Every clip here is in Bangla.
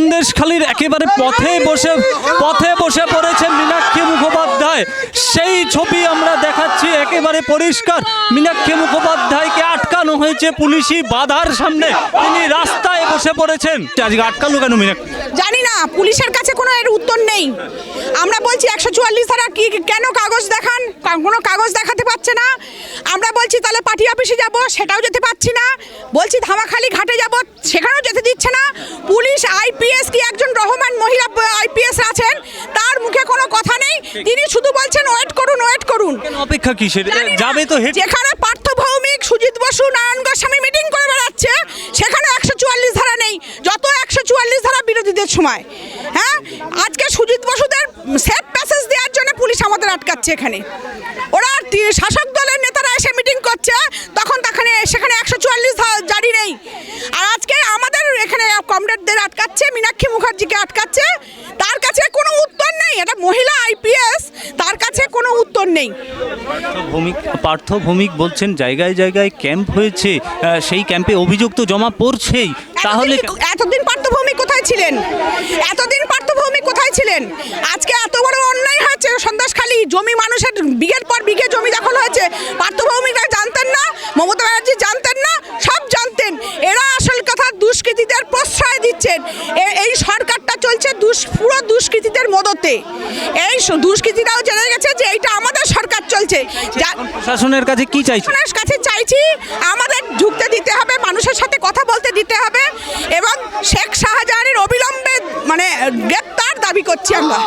সন্দেশখালীর একেবারে পথে বসে পথে বসে পড়েছে মীনাক্ষী মুখোপাধ্যায়। সেই ছবি আমরা দেখাচ্ছি একেবারে পরিষ্কার। মীনাক্ষী মুখোপাধ্যায়কে আটকানো হয়েছে পুলিশি বাধার সামনে। তিনি রাস্তায় বসে পড়েছেন। আজকে আটকালো কেন মীনাক্ষী? জানি না পুলিশের কাছে কোনো এর উত্তর নেই। আমরা বলছি একশো চুয়াল্লিশ ধারা কি কেন কাগজ দেখান? কোনো কাগজ দেখাতে পারছে না। আমরা বলছি তাহলে পার্টি অফিসে যাব সেটাও যেতে পারছি না। বলছি ধামাখালি ঘাটে যাব সেখানেও যেতে দিচ্ছে না। পুলিশ আইপিএস কি একজন রহমান মহিলা আইপিএস আছেন তার মুখে কোনো কথা নেই। তিনি শুধু বলছেন ওয়েট করুন ওয়েট করুন। অপেক্ষা কিসের? যাবে তো যেখানে পার্থ ভৌমিক সুজিত বসু নারায়ণ গোস্বামী মিটিং করে বেড়াচ্ছে সেখানে একশো চুয়াল্লিশ ধারা নেই। যত একশো চুয়াল্লিশ ধারা বিরোধীদের সময় হ্যাঁ? আজকে সুজিত বসুদের সেফ প্যাসেজ পুলিশ আমাদের আটকাচ্ছে এখানে। ওরা শাসক দলের নেতারা এসে মিটিং করছে তখন তখন সেখানে একশো চুয়াল্লিশ জারি নেই। আর আজকে আমাদের এখানে কমরেডদের আটকাচ্ছে মীনাক্ষী মুখার্জিকে আটকাচ্ছে। তার কাছে কোনো উত্তর নেই। এটা মহিলা আইপিএস তার কাছে কোনো উত্তর নেই। ভৌমিক পার্থ ভৌমিক বলছেন জায়গায় জায়গায় ক্যাম্প হয়েছে সেই ক্যাম্পে অভিযোগ তো জমা পড়ছেই। তাহলে এতদিন- এতদিন পার্থভৌমিক কোথায় ছিলেন? এতদিন পার্থভৌমিক কোথায় ছিলেন? আজকে জমি মানুষের বিঘের পর বিঘে জমি দখল হয়েছে। পার্থভৌমিকরা জানতেন না মমতা ব্যানার্জি জানতেন না সব জানতেন। এরা আসল কথা দুষ্কৃতীদের প্রশ্রয় দিচ্ছেন। এই সরকারটা চলছে দুষ পুরো দুষ্কৃতীদের মদতে। এই দুষ্কৃতীরাও জেনে গেছে যে এইটা আমাদের সরকার চলছে। প্রশাসনের কাছে কি চাইছে? প্রশাসনের কাছে চাইছি আমাদের ঢুকতে দিতে হবে মানুষের সাথে কথা বলতে দিতে হবে এবং শেখ শাহজাহানের অবিলম্বে মানে গ্রেপ্তার দাবি করছি আমরা।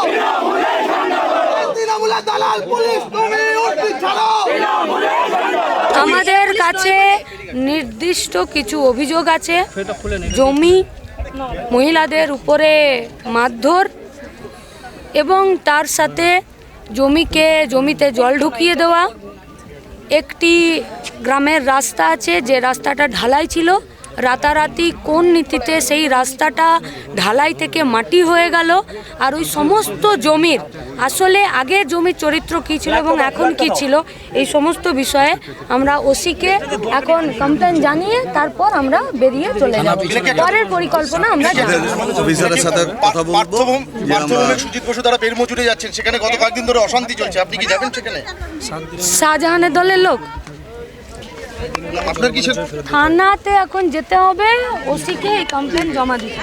আমাদের কাছে নির্দিষ্ট কিছু অভিযোগ আছে। জমি মহিলাদের উপরে মারধর এবং তার সাথে জমিকে জমিতে জল ঢুকিয়ে দেওয়া। একটি গ্রামের রাস্তা আছে, যে রাস্তাটা ঢালাই ছিল। রাতারাতি কোন নীতিতে সেই রাস্তাটা ঢালাই থেকে মাটি হয়ে গেল আর ওই সমস্ত জমির আসলে আগে জমির চরিত্র কী ছিল এবং এখন কি ছিল এই সমস্ত বিষয়ে আমরা ওসিকে এখন কমপ্লেন জানিয়ে তারপর আমরা বেরিয়ে চলে যাব। পরের পরিকল্পনা আমরা জানাব। অফিসারের সাথে কথা বলব সুজিত বসু তারা বের মজুরে যাচ্ছেন সেখানে গত কয়েকদিন ধরে অশান্তি চলছে। আপনি কি যাবেন সেখানে? শাহজাহানের দলের লোক? আপনার কিছু থানাতে এখন যেতে হবে ওসিকে এই কমপ্লেন জমা দিতে।